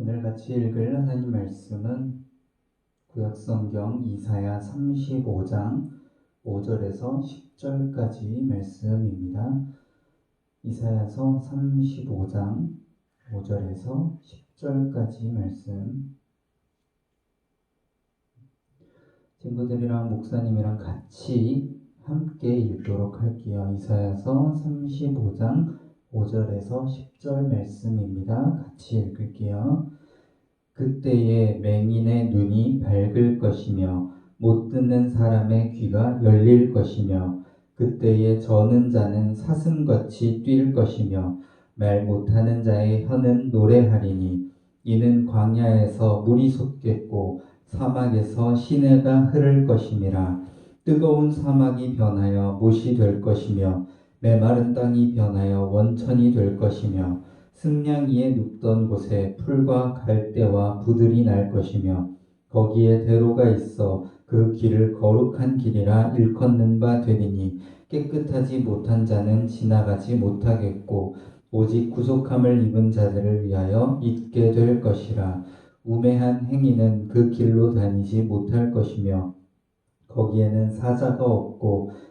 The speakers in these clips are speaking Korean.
오늘 같이 읽을 하나님 말씀은 구약성경 이사야 35장 5절에서 10절까지 말씀입니다. 이사야서 35장 5절에서 10절까지 말씀. 친구들이랑 목사님이랑 같이 함께 읽도록 할게요. 이사야서 35장 5절에서 10절 말씀입니다. 같이 읽을게요. 그때에 맹인의 눈이 밝을 것이며 못 듣는 사람의 귀가 열릴 것이며 그때에 저는 자는 사슴같이 뛸 것이며 말 못하는 자의 혀는 노래하리니 이는 광야에서 물이 솟겠고 사막에서 시내가 흐를 것임이라 뜨거운 사막이 변하여 못이 될 것이며 메마른 땅이 변하여 원천이 될 것이며 승냥이에 눕던 곳에 풀과 갈대와 부들이 날 것이며 거기에 대로가 있어 그 길을 거룩한 길이라 일컫는 바 되리니 깨끗하지 못한 자는 지나가지 못하겠고 오직 구속함을 입은 자들을 위하여 있게 될 것이라. 우매한 행위는 그 길로 다니지 못할 것이며 거기에는 사자가 없고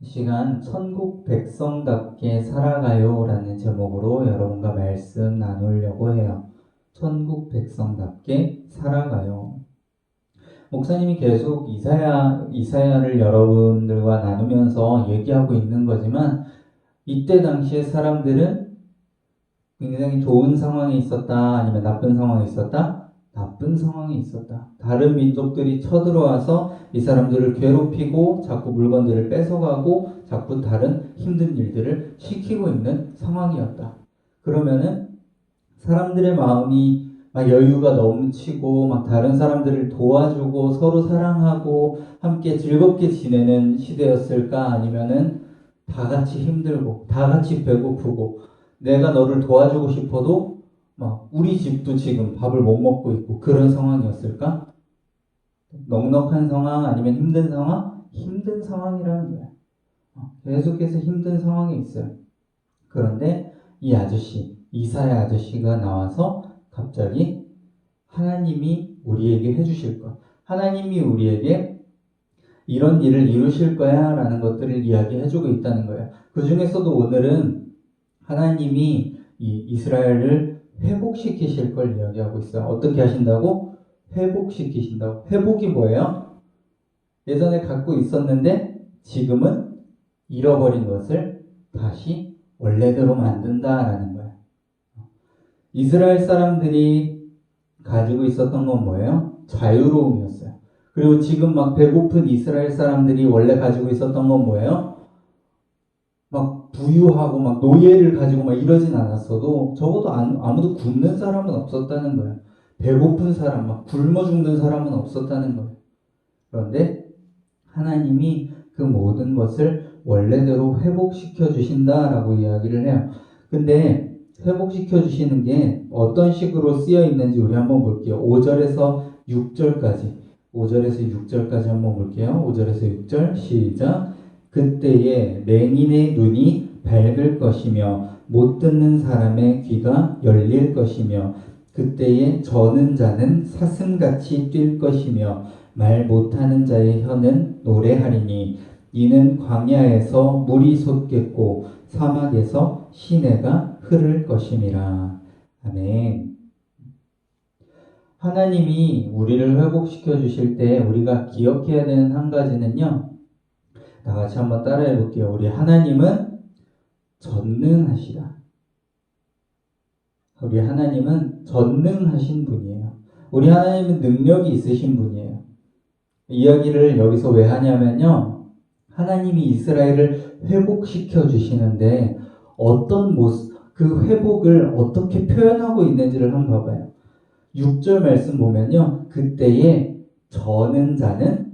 이 시간 천국 백성답게 살아가요라는 제목으로 여러분과 말씀 나누려고 해요. 천국 백성답게 살아가요. 목사님이 계속 이사야 이사야를 여러분들과 나누면서 얘기하고 있는 거지만 이때 당시에 사람들은 굉장히 좋은 상황에 있었다 아니면 나쁜 상황에 있었다 나쁜 상황에 있었다. 다른 민족들이 쳐들어와서 이 사람들을 괴롭히고 자꾸 물건들을 뺏어가고 자꾸 다른 힘든 일들을 시키고 있는 상황이었다. 그러면은 사람들의 마음이 막 여유가 넘치고 막 다른 사람들을 도와주고 서로 사랑하고 함께 즐겁게 지내는 시대였을까 아니면은 다 같이 힘들고 다 같이 배고프고 내가 너를 도와주고 싶어도 막 우리 집도 지금 밥을 못 먹고 있고 그런 상황이었을까? 넉넉한 상황 아니면 힘든 상황? 힘든 상황이라는 거야. 어, 계속해서 힘든 상황이 있어요. 그런데 이 아저씨, 이사야 아저씨가 나와서 갑자기 하나님이 우리에게 해주실 것, 하나님이 우리에게 이런 일을 이루실 거야 라는 것들을 이야기해주고 있다는 거예요. 그 중에서도 오늘은 하나님이 이 이스라엘을 회복시키실 걸 이야기하고 있어요. 어떻게 하신다고? 회복시키신다고. 회복이 뭐예요? 예전에 갖고 있었는데 지금은 잃어버린 것을 다시 원래대로 만든다라는 거예요. 이스라엘 사람들이 가지고 있었던 건 뭐예요? 자유로움이었어요. 그리고 지금 막 배고픈 이스라엘 사람들이 원래 가지고 있었던 건 뭐예요? 막 부유하고 막 노예를 가지고 막 이러진 않았어도 적어도 아무도 굶는 사람은 없었다는 거예요. 배고픈 사람, 막 굶어 죽는 사람은 없었다는 거예요. 그런데 하나님이 그 모든 것을 원래대로 회복시켜 주신다라고 이야기를 해요. 근데 회복시켜 주시는 게 어떤 식으로 쓰여 있는지 우리 한번 볼게요. 5절에서 6절까지. 5절에서 6절까지 한번 볼게요. 5절에서 6절 시작. 그때에 맹인의 눈이 밝을 것이며 못 듣는 사람의 귀가 열릴 것이며 그때에 저는 자는 사슴같이 뛸 것이며 말 못하는 자의 혀는 노래하리니 이는 광야에서 물이 솟겠고 사막에서 시내가 흐를 것임이라. 아멘. 하나님이 우리를 회복시켜 주실 때 우리가 기억해야 되는 한 가지는요. 다 같이 한번 따라해 볼게요. 우리 하나님은 전능하시다. 우리 하나님은 전능하신 분이에요. 우리 하나님은 능력이 있으신 분이에요. 이야기를 여기서 왜 하냐면요. 하나님이 이스라엘을 회복시켜 주시는데 어떤 모습, 그 회복을 어떻게 표현하고 있는지를 한번 봐봐요. 6절 말씀 보면요. 그때에 저는 자는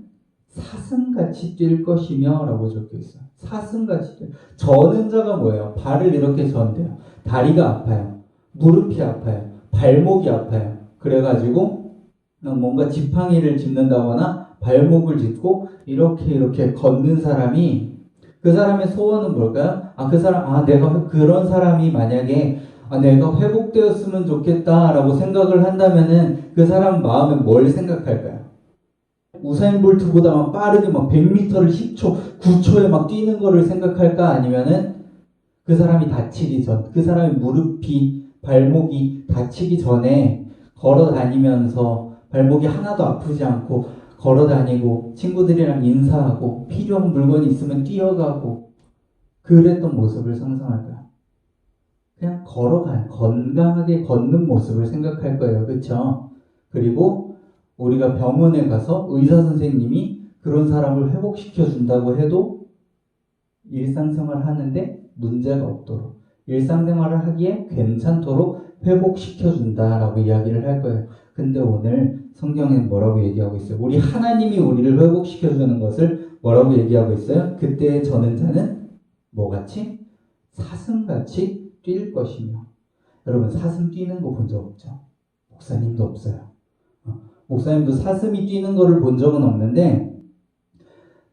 사슴같이 뛸 것이며 라고 적혀 있어요. 사슴같이 뛸. 저는 자가 뭐예요? 발을 이렇게 전대요. 다리가 아파요. 무릎이 아파요. 발목이 아파요. 그래가지고 뭔가 지팡이를 짚는다거나 발목을 짚고 이렇게 이렇게 걷는 사람이 그 사람의 소원은 뭘까요? 아, 그 사람, 아, 내가 그런 사람이 만약에 아, 내가 회복되었으면 좋겠다라고 생각을 한다면은 그 사람 마음에 뭘 생각할까요? 우사인 볼트보다 막 빠르게 막 100m를 10초, 9초에 막 뛰는 거를 생각할까? 아니면은 그 사람이 다치기 전, 그 사람의 무릎이, 발목이 다치기 전에 걸어 다니면서 발목이 하나도 아프지 않고 걸어 다니고 친구들이랑 인사하고 필요한 물건이 있으면 뛰어가고 그랬던 모습을 상상할까요? 그냥 걸어가요. 건강하게 걷는 모습을 생각할 거예요. 그쵸? 그리고 우리가 병원에 가서 의사 선생님이 그런 사람을 회복시켜 준다고 해도 일상생활 하는데 문제가 없도록 일상생활을 하기에 괜찮도록 회복시켜 준다라고 이야기를 할 거예요. 근데 오늘 성경엔 뭐라고 얘기하고 있어요? 우리 하나님이 우리를 회복시켜 주는 것을 뭐라고 얘기하고 있어요? 그때 저는 자는 뭐같이? 사슴같이 뛸 것이며 여러분 사슴 뛰는 거 본 적 없죠? 목사님도 없어요. 어, 목사님도 사슴이 뛰는 거를 본 적은 없는데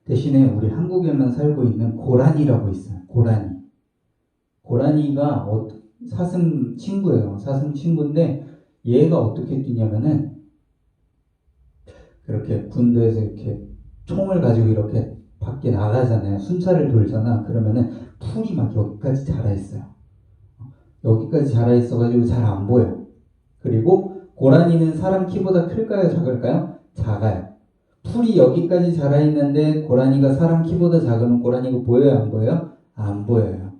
대신에 우리 한국에만 살고 있는 고라니라고 있어요. 고라니. 고라니가 어, 사슴 친구예요. 사슴 친구인데 얘가 어떻게 뛰냐면은 그렇게 군대에서 이렇게 총을 가지고 이렇게 밖에 나가잖아요. 순찰을 돌잖아. 그러면은 풀이 막 여기까지 자라 있어요. 여기까지 자라 있어가지고 잘 안 보여. 그리고 고라니는 사람 키보다 클까요? 작을까요? 작아요. 풀이 여기까지 자라 있는데 고라니가 사람 키보다 작으면 고라니가 보여요? 안 보여요? 안 보여요.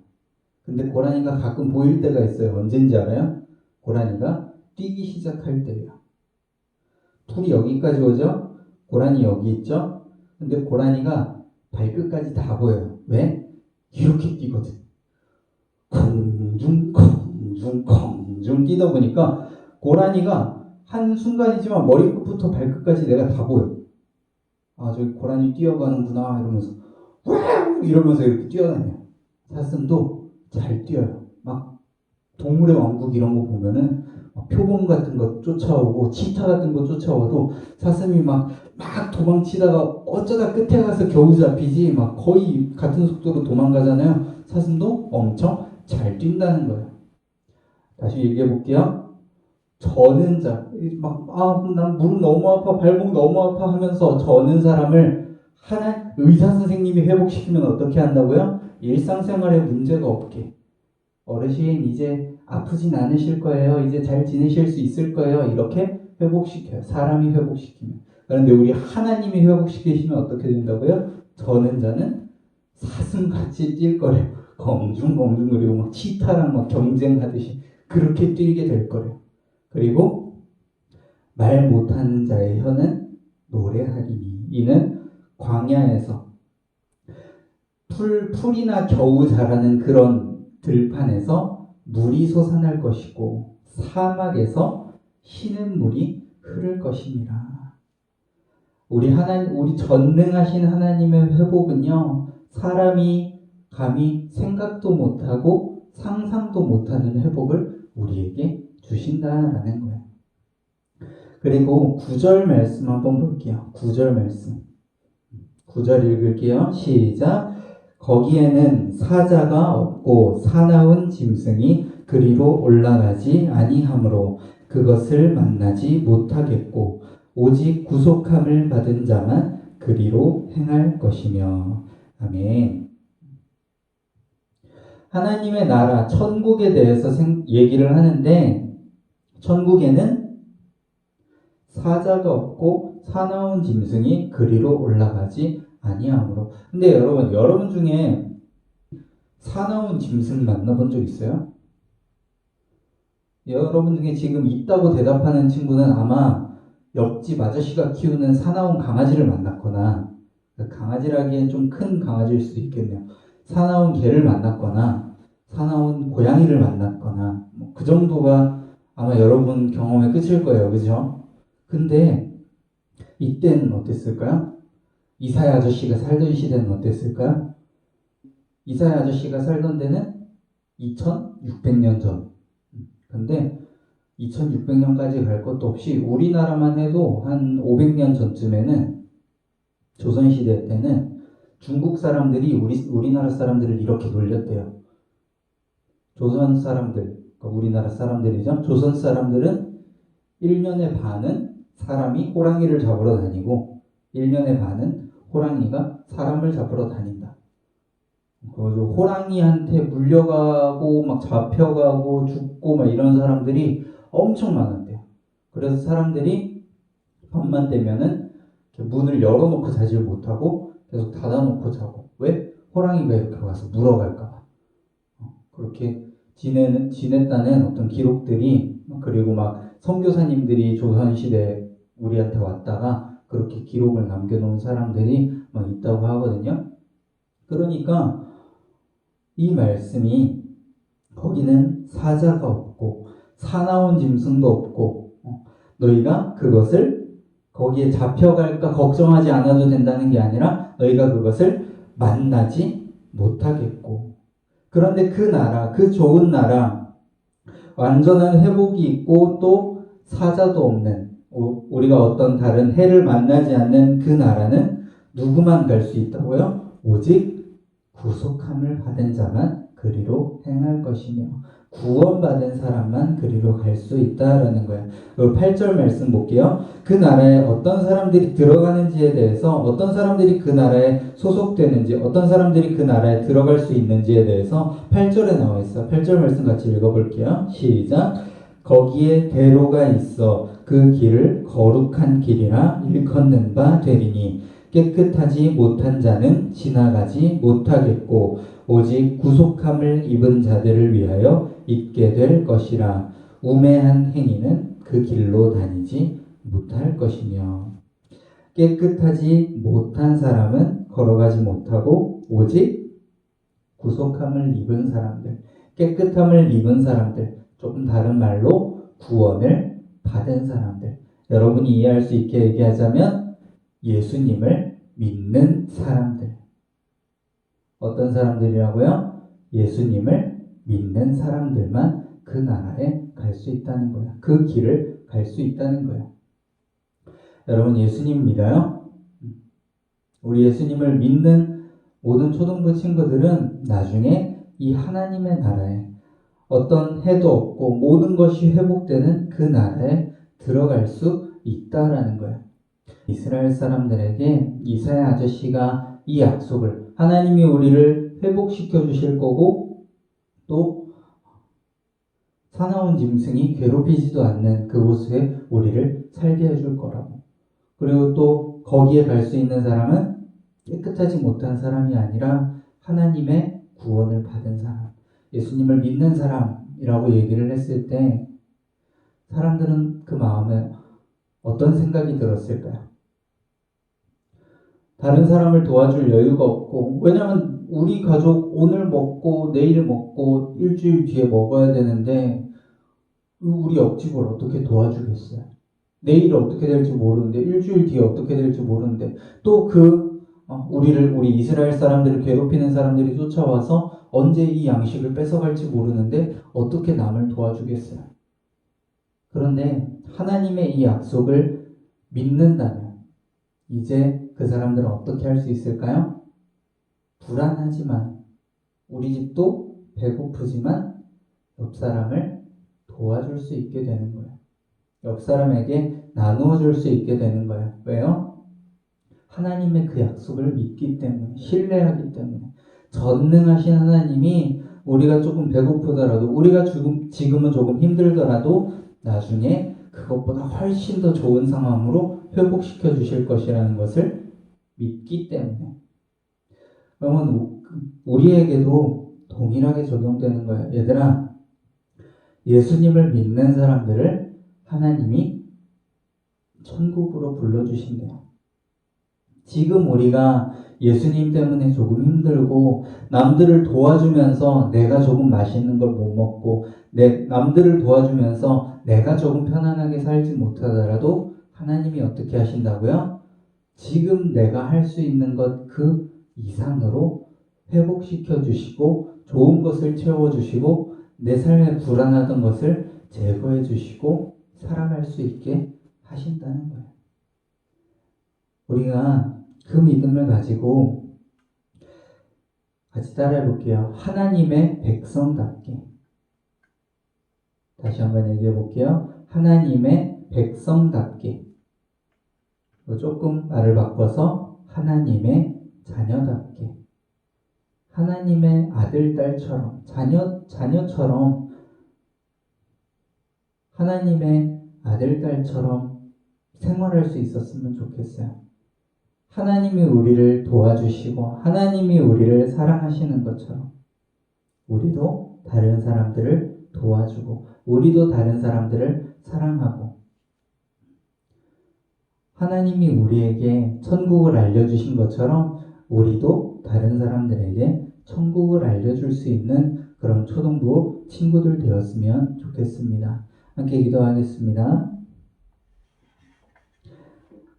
근데 고라니가 가끔 보일 때가 있어요. 언제인지 알아요? 고라니가 뛰기 시작할 때예요. 풀이 여기까지 오죠? 고라니 여기 있죠? 근데 고라니가 발끝까지 다 보여요. 왜? 이렇게 뛰거든. 콩중 콩중 콩중 뛰다 보니까 고라니가 한 순간이지만 머리끝부터 발끝까지 내가 다 보여. 아 저기 고라니 뛰어가는구나 이러면서 와우 이러면서 이렇게 뛰어다녀. 사슴도 잘 뛰어요. 막 동물의 왕국 이런 거 보면은 막 표범 같은 거 쫓아오고 치타 같은 거 쫓아와도 사슴이 막, 막 도망치다가 어쩌다 끝에 가서 겨우 잡히지 막 거의 같은 속도로 도망가잖아요. 사슴도 엄청 잘 뛴다는 거예요. 다시 얘기해 볼게요. 저는 자, 막, 아, 난 무릎 너무 아파, 발목 너무 아파 하면서 저는 사람을 하나 의사 선생님이 회복시키면 어떻게 한다고요? 일상생활에 문제가 없게. 어르신 이제 아프진 않으실 거예요. 이제 잘 지내실 수 있을 거예요. 이렇게 회복시켜요. 사람이 회복시키면. 그런데 우리 하나님이 회복시키시면 어떻게 된다고요? 저는 자는 사슴같이 뛸 거래요. 검중검중 그리고 막 치타랑 막 경쟁하듯이 그렇게 뛰게 될 거래요. 그리고 말 못하는 자의 혀는 노래하리니 이는 광야에서 풀 풀이나 겨우 자라는 그런 들판에서 물이 솟아날 것이고 사막에서 쉬는 물이 흐를 것입니다. 우리 하나님, 우리 전능하신 하나님의 회복은요, 사람이 감히 생각도 못하고 상상도 못하는 회복을 우리에게 주신다라는 거예요. 그리고 구절 말씀 한번 볼게요. 구절 말씀. 구절 읽을게요. 시작. 거기에는 사자가 없고 사나운 짐승이 그리로 올라가지 아니하므로 그것을 만나지 못하겠고 오직 구속함을 받은 자만 그리로 행할 것이며 아멘. 하나님의 나라 천국에 대해서 생, 얘기를 하는데 천국에는 사자가 없고 사나운 짐승이 그리로 올라가지 아니하므로. 근데 여러분, 여러분 중에 사나운 짐승 만나본 적 있어요? 여러분 중에 지금 있다고 대답하는 친구는 아마 옆집 아저씨가 키우는 사나운 강아지를 만났거나 그 강아지라기엔 좀 큰 강아지일 수도 있겠네요. 사나운 개를 만났거나 사나운 고양이를 만났거나 뭐 그 정도가 아마 여러분 경험의 끝일 거예요. 그죠? 근데 이때는 어땠을까요? 이사야 아저씨가 살던 시대는 어땠을까요? 이사야 아저씨가 살던 데는 2600년 전. 근데 2600년까지 갈 것도 없이 우리나라만 해도 한 500년 전쯤에는 조선시대 때는 중국 사람들이 우리, 우리나라 사람들을 이렇게 놀렸대요. 조선 사람들, 그러니까 우리나라 사람들이죠. 조선 사람들은 1년의 반은 사람이 호랑이를 잡으러 다니고 1년의 반은 호랑이가 사람을 잡으러 다닌다. 그래서 호랑이한테 물려가고 막 잡혀가고 죽고 막 이런 사람들이 엄청 많았대요. 그래서 사람들이 밤만 되면은 문을 열어놓고 자질 못하고 계속 닫아놓고 자고 왜? 호랑이가 이렇게 와서 물어갈까봐 어, 그렇게 지내는 지냈다는 어떤 기록들이 그리고 막 선교사님들이 조선시대 우리한테 왔다가 그렇게 기록을 남겨놓은 사람들이 막 있다고 하거든요. 그러니까 이 말씀이 거기는 사자가 없고 사나운 짐승도 없고 어, 너희가 그것을 거기에 잡혀갈까 걱정하지 않아도 된다는 게 아니라 너희가 그것을 만나지 못하겠고 그런데 그 나라 그 좋은 나라 완전한 회복이 있고 또 사자도 없는 우- 우리가 어떤 다른 해를 만나지 않는 그 나라는 누구만 갈 수 있다고요? 오직 구속함을 받은 자만 그리로 행할 것이며 구원받은 사람만 그리로 갈 수 있다라는 거예요. 8절 말씀 볼게요. 그 나라에 어떤 사람들이 들어가는지에 대해서 어떤 사람들이 그 나라에 소속되는지 어떤 사람들이 그 나라에 들어갈 수 있는지에 대해서 8절에 나와 있어. 8절 말씀 같이 읽어볼게요. 시작. 거기에 대로가 있어 그 길을 거룩한 길이라 일컫는 바 되리니 깨끗하지 못한 자는 지나가지 못하겠고 오직 구속함을 입은 자들을 위하여 있게 될 것이라 우매한 행위는 그 길로 다니지 못할 것이며 깨끗하지 못한 사람은 걸어가지 못하고 오직 구속함을 입은 사람들 깨끗함을 입은 사람들 조금 다른 말로 구원을 받은 사람들 여러분이 이해할 수 있게 얘기하자면 예수님을 믿는 사람들 어떤 사람들이라고요? 예수님을 믿는 사람들만 그 나라에 갈 수 있다는 거야. 그 길을 갈 수 있다는 거야. 여러분 예수님 믿어요? 우리 예수님을 믿는 모든 초등부 친구들은 나중에 이 하나님의 나라에 어떤 해도 없고 모든 것이 회복되는 그 나라에 들어갈 수 있다라는 거야. 이스라엘 사람들에게 이사야 아저씨가 이 약속을 하나님이 우리를 회복시켜 주실 거고 또 사나운 짐승이 괴롭히지도 않는 그곳에 우리를 살게 해줄 거라고. 그리고 또 거기에 갈 수 있는 사람은 깨끗하지 못한 사람이 아니라 하나님의 구원을 받은 사람, 예수님을 믿는 사람이라고 얘기를 했을 때 사람들은 그 마음에 어떤 생각이 들었을까요? 다른 사람을 도와줄 여유가 없고, 왜냐면 우리 가족 오늘 먹고 내일 먹고 일주일 뒤에 먹어야 되는데, 우리 옆집을 어떻게 도와주겠어요? 내일 어떻게 될지 모르는데, 일주일 뒤에 어떻게 될지 모르는데, 또 그, 어, 우리를, 우리 이스라엘 사람들을 괴롭히는 사람들이 쫓아와서 언제 이 양식을 뺏어갈지 모르는데, 어떻게 남을 도와주겠어요? 그런데 하나님의 이 약속을 믿는다면, 이제 그 사람들은 어떻게 할 수 있을까요? 불안하지만 우리 집도 배고프지만 옆 사람을 도와줄 수 있게 되는 거예요. 옆 사람에게 나누어 줄 수 있게 되는 거예요. 왜요? 하나님의 그 약속을 믿기 때문에, 신뢰하기 때문에. 전능하신 하나님이 우리가 조금 배고프더라도, 우리가 지금, 지금은 조금 힘들더라도, 나중에 그것보다 훨씬 더 좋은 상황으로 회복시켜 주실 것이라는 것을 믿기 때문에. 그러면 우- 우리에게도 동일하게 적용되는 거예요. 얘들아, 예수님을 믿는 사람들을 하나님이 천국으로 불러주신대요. 지금 우리가 예수님 때문에 조금 힘들고 남들을 도와주면서 내가 조금 맛있는 걸 못 먹고 내 남들을 도와주면서 내가 조금 편안하게 살지 못하더라도 하나님이 어떻게 하신다고요? 지금 내가 할 수 있는 것 그 이상으로 회복시켜 주시고 좋은 것을 채워 주시고 내 삶에 불안하던 것을 제거해 주시고 살아갈 수 있게 하신다는 거예요. 우리가 그 믿음을 가지고 같이 따라해 볼게요. 하나님의 백성답게. 다시 한번 얘기해 볼게요. 하나님의 백성답게. 조금 말을 바꿔서 하나님의 자녀답게. 하나님의 아들, 딸처럼, 자녀, 자녀처럼, 하나님의 아들, 딸처럼 생활할 수 있었으면 좋겠어요. 하나님이 우리를 도와주시고, 하나님이 우리를 사랑하시는 것처럼, 우리도 다른 사람들을 도와주고, 우리도 다른 사람들을 사랑하고, 하나님이 우리에게 천국을 알려주신 것처럼, 우리도 다른 사람들에게 천국을 알려줄 수 있는 그런 초등부 친구들 되었으면 좋겠습니다. 함께 기도하겠습니다.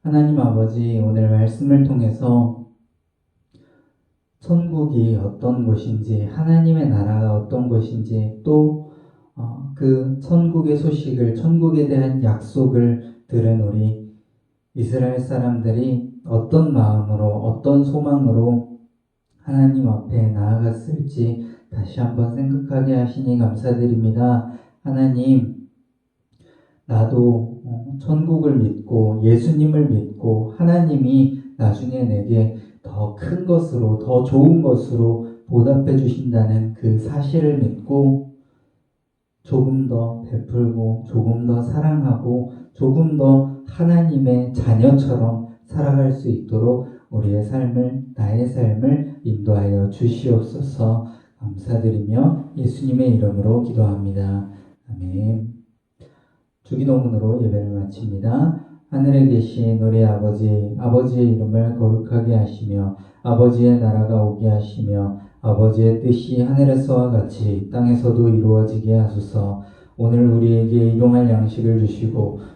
하나님 아버지, 오늘 말씀을 통해서 천국이 어떤 곳인지, 하나님의 나라가 어떤 곳인지, 또, 어, 그 천국의 소식을, 천국에 대한 약속을 들은 우리 이스라엘 사람들이 어떤 마음으로, 어떤 소망으로 하나님 앞에 나아갔을지 다시 한번 생각하게 하시니 감사드립니다. 하나님, 나도 어, 천국을 믿고 예수님을 믿고 하나님이 나중에 내게 더 큰 것으로, 더 좋은 것으로 보답해 주신다는 그 사실을 믿고 조금 더 베풀고 조금 더 사랑하고 조금 더 하나님의 자녀처럼 살아갈 수 있도록 우리의 삶을, 나의 삶을 인도하여 주시옵소서 감사드리며 예수님의 이름으로 기도합니다. 아멘. 주기도문으로 예배를 마칩니다. 하늘에 계신 우리 아버지, 아버지의 이름을 거룩하게 하시며 아버지의 나라가 오게 하시며 아버지의 뜻이 하늘에서와 같이 땅에서도 이루어지게 하소서. 오늘 우리에게 일용할 양식을 주시고